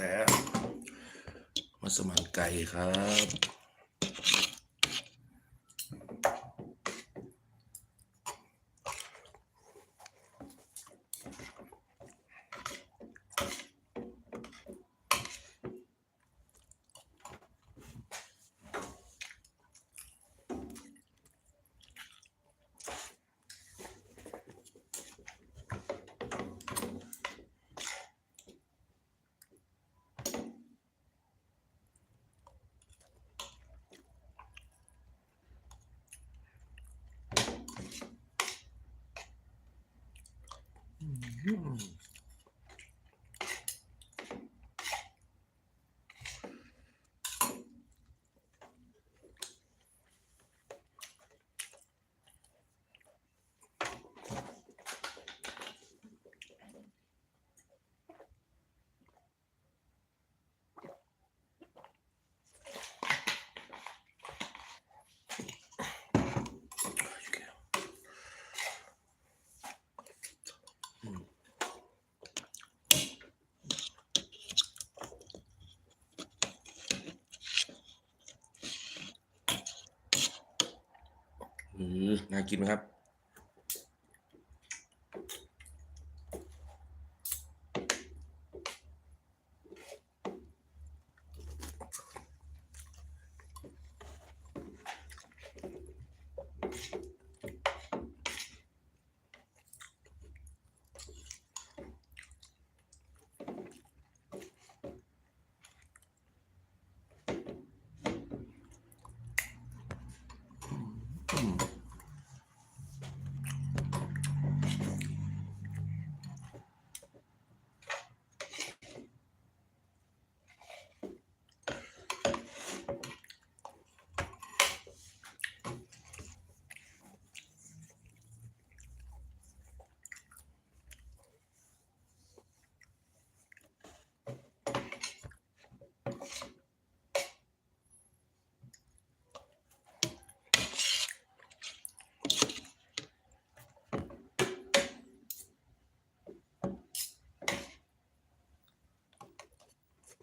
แต่มัสมันไก่ครับ อืม น่ากินไหมครับ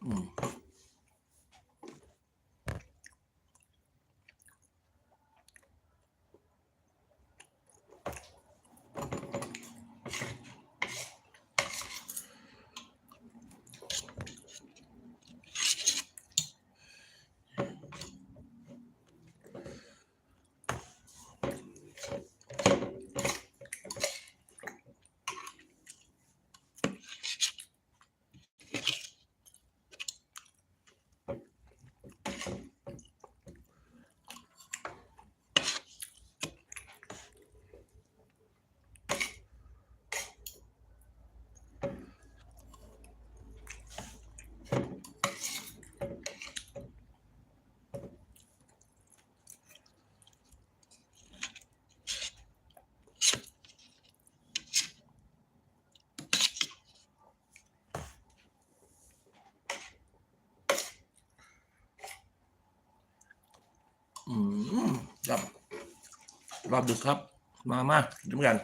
อืม อืมค รับรอบดึกครับ มามาดูกัน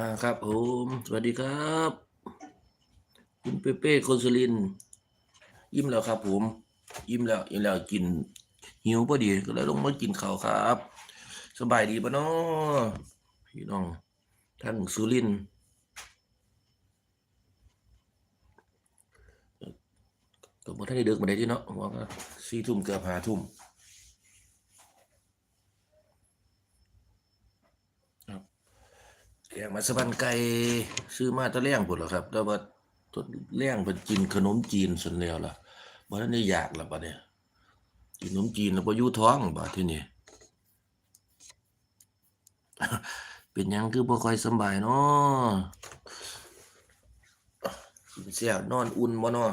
มาครับผมสวัสดีครับ คุณเปเป้คนสุรินยิ้มแล้วครับ ผม ยิ้มแล้วยิ้มแล้วกิน หิวพอดีก็เลยลงมากินข้าวครับ สบายดีปะเนาะพี่น้องทั้งสุรินก็บ่ทันได้เดึกมาได้ที่เนาะว่าสี่ทุ่มเกือบห้าทุ่มครับ แกงมาสะบันไก่ซื้อมาตะเลี้ยงพุ่นเหรอครับ แต่ว่าตัเลี้ยงเป็นกินขนมจีนส่วนแล้วล่ะบ่ทันได้อยากแล้วบัดเนี่ยกินขนมจีนแล้วบ่อยู่ท้องบัดทีนี้เป็นยังคือบ่ค่อยสบายเนาะกินเสียนอนอุ่นบ่เนาะ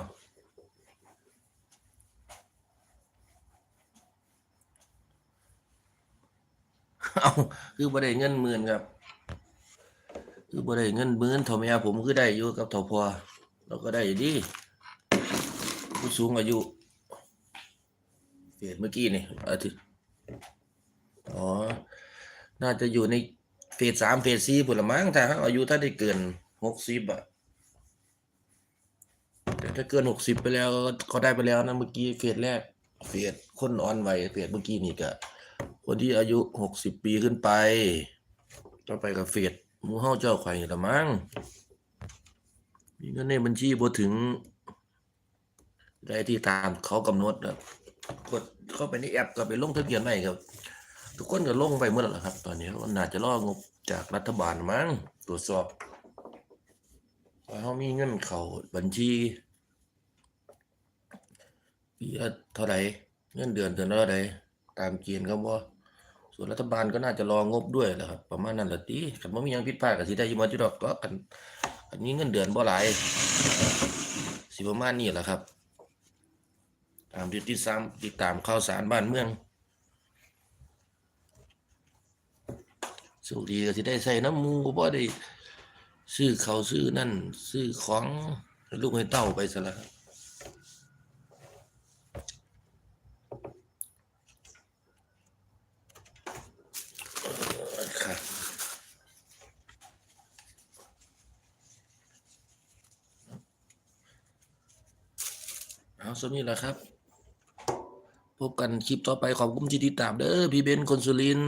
เอาคือบ่ได้เงินหมื่นครับ คือบ่ได้เงินหมื่นเท่าแม่ผมคือได้อยู่กับเท่าพ่อเราก็ได้ดีผู้สูงอายุเฟซเมื่อกี้นี่อาทิตย์อ๋อ น่าจะอยู่ในเฟสสามเฟสสี่ผลมั้งถ้าอายุถ้าได้เกินหกสิบอะแต่ถ้าเกินหกสิบไปแล้วเขาได้ไปแล้วนะเมื่อกี้เฟสแรกเฟสคนอ่อนวัยเฟสเมื่อกี้นี่ก็คนที่อายุหกสิบปีขึ้นไปต่อไปกับเฟส หมูเฮาเจ้าไข่ละมั้งมีเงินในบัญชีพอถึงได้ที่ตามเขากำหนดนะกดเข้าไปในแอปก็ไปลงทะเบียนใหม่ครับ ทุกคนก็ลงไปเมื่อไหร่ครับ ตอนนี้ก็น่าจะรองบจากรัฐบาลมั้งตรวจสอบว่าเขามีเงินเขาบัญชีปีละเท่าไหร่เงินเดือนเดือนละเท่าไหร่ตามเกณฑ์ครับว่า ส่วนรัฐบาลก็น่าจะรองบด้วยแหละครับ ประมาณนั้นแหละตีกันว่ามียังผิดพลาดกับสิได้ยิมาจุดดอกก็กันอันนี้เงินเดือนบ่หลายสิประมาณนี้แหละครับ ตามที่ติดตามติดตามข่าวสารบ้านเมืองสุดีก็สิได้ใส่น้ำมูบ่ได้ซื้อเขาวซื้อนั่น ซื้อของลูกให้เต้าไปซะแล้ว เอาสมีแหละครับ พบกันคลิปต่อไปขอบคุณที่ติดตามเด้อพี่เบนคนสุริน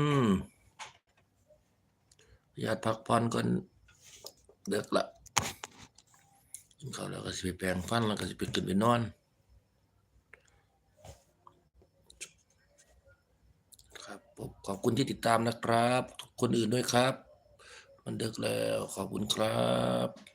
อยากพักผ่อนก่อนเด็กละกินข้าวแล้วก็สิไปแปรงฟันแล้วก็สิไปกินไปนอนครับผมขอบคุณที่ติดตามนะครับ คนอื่นด้วยครับ มันเด็กแล้วขอบคุณครับ